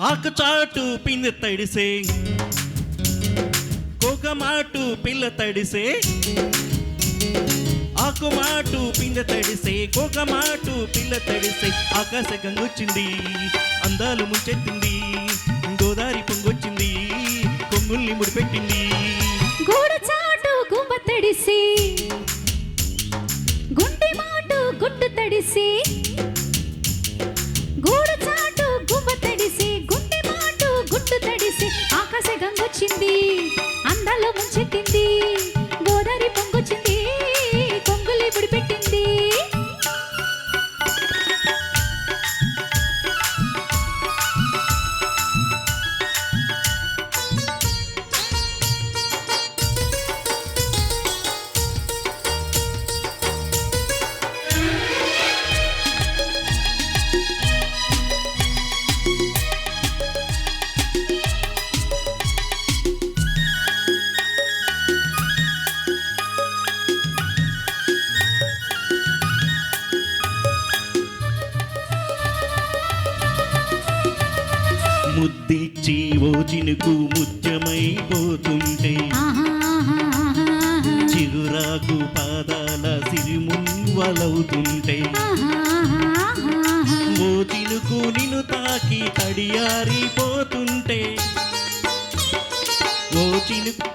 ఆకు చాటు పిందె తడిసే. కోకమాటు పిల్ల తడిసే. ఆకుమాటు పిందె తడిసే. కోకమాటు పిల్ల తడిసే. ఆకాశ గంగొచ్చింది అందాలు ముంచెత్తింది. గోదారి పొంగొచ్చింది కొంగుల్ని ముడిపెట్టింది. గూడు చాటు గుమ్మ తడిసి. గుండె మాటు గుట్టు తడిసి. వచ్చింది గంగొచ్చింది ముంచెత్తింది. ముద్దిచ్చి ఓ చినుకు ముత్యమైపోతుంటే చిగురాకు పాదాల సిరిమున్వలవుతుంటే. ఓ చినుకు నిన్ను తాకి తడియారిపోతుంటే ఓ చినుకు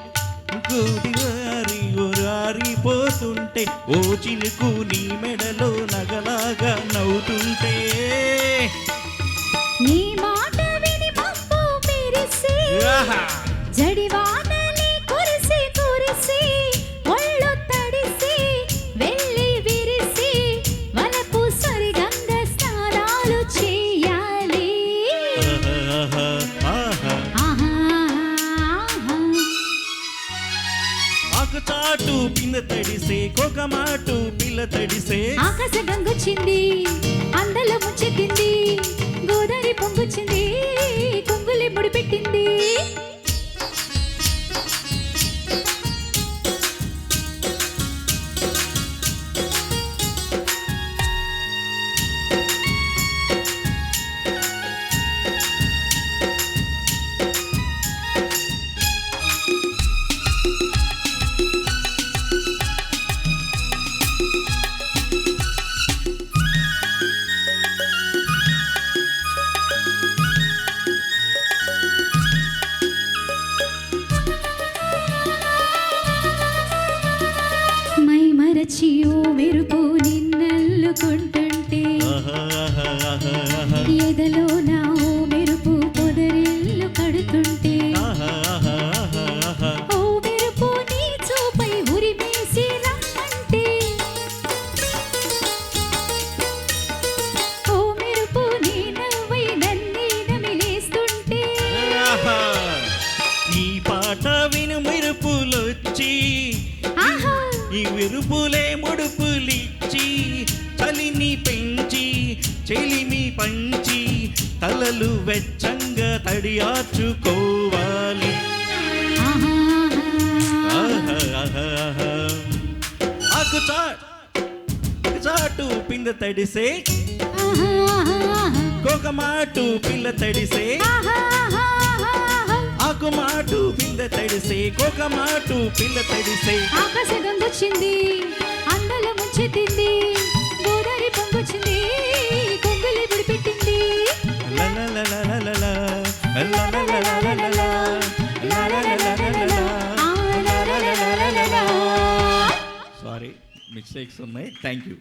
గోడివారి ఓరారిపోతుంటే ఓ చినుకు నీ మెడలో ఆకు చాటు పిల్ల తడిసే కొక మాటు పిల్ల తడిసే. ఆకాశ గంగొచ్చింది అందలో ముచ్చెక్కింది గోదావరి పొంగుచ్చింది కొంగులి ముడిపెట్టింది. విరుపులే ముడుపులిచ్చి చలిని పెంచి చెలిమి పంచి తలలు వెచ్చంగా ఆహా. ఆకు చాట్ పింద తడిసే ఆహా కోక మాటు పిల్ల తడిసే తడిసే కోక మాటు పిల్ల తడిసే ఆకాశ గంగొచ్చింది అందల ముంచెత్తింది గోదావరి పొంగొచ్చింది కొంగులి లలలలలలల. సారీ మిస్టేక్స్ ఉన్నాయి థ్యాంక్ యూ